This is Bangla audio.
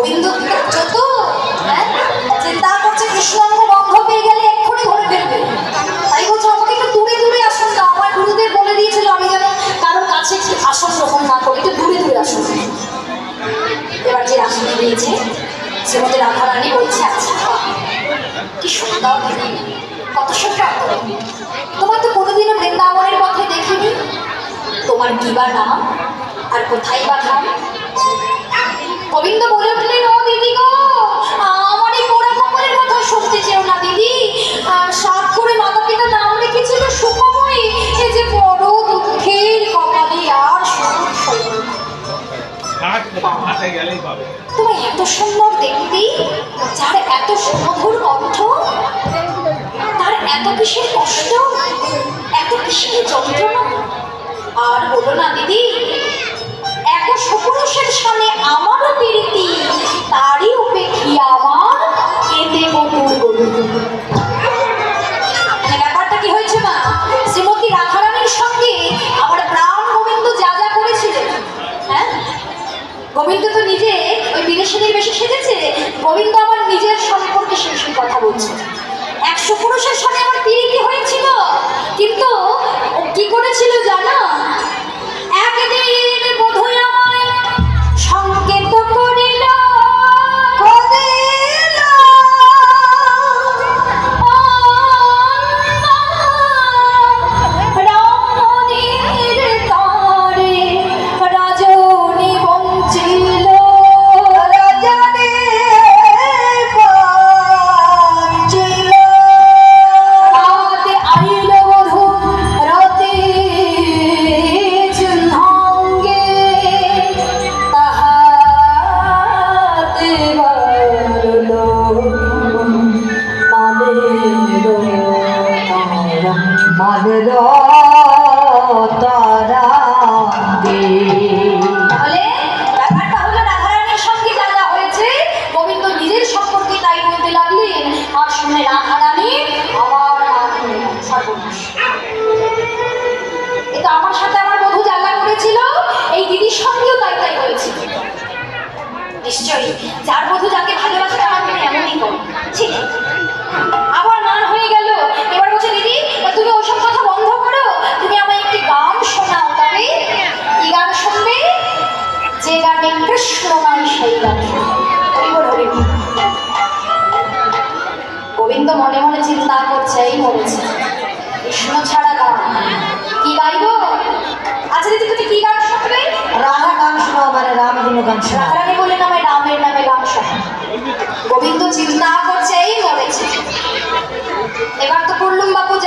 গোবিন্দ হ্যাঁ? চিন্তা করছে কৃষ্ণাঙ্গ বন্ধ পেয়ে গেলে এক্ষুনি ধরে ফেলবে। তাই বলছে, আমাকে একটু দূরে দূরে আসুন না। আমার গুরুদেব বলে দিয়েছিল, আমি যেন কারোর কাছে আসন গ্রহণ না করি, একটু দূরে দূরে আসুন। এবার যে আসনে দিয়েছে, শ্রীমতী রাধারানী বলছে আচ্ছা কি সুন্দর কত সুন্দর তোমার তো কোনোদিনও বৃন্দাবনের পথে দেখিনি। তোমার কি বা নাম? আর কোথায় বা ধাম? হাটে গেলেই পাবে। তুমি এত সুন্দর দেখতে, যার এত সুমধুর কণ্ঠ তার এত কিসের কষ্ট, এত কিসের যন্ত্রণা। আর বলো না দিদি বেশি সেজেছে গোবিন্দ আমার নিজের সম্পর্কে সেই সেই কথা বলছে। একশো পুরুষের সঙ্গে আমার সাথে আমার বধূ যা করেছিল, এই দিদির সঙ্গেও তাই তাই হয়েছিল। নিশ্চয়ই, যার বধূ যাকে ভালোবাসে তার মনে এমনই করে ঠিক আবার মান হয়ে গেল। এবার বলছে, দিদি তুমি ওসব কথা বন্ধ করো। তুমি আমায় একটি গান শোনাও, তবে কি গান শুনবে? যে গানে কৃষ্ণ নাই সেই গান। গোবিন্দ মনে মনে চিন্তা করছে, এই মরেছে কৃষ্ণ ছাড়া কি আচ্ছা কি রাধা গান শোনাও মানে রামগুলো গান শোনাও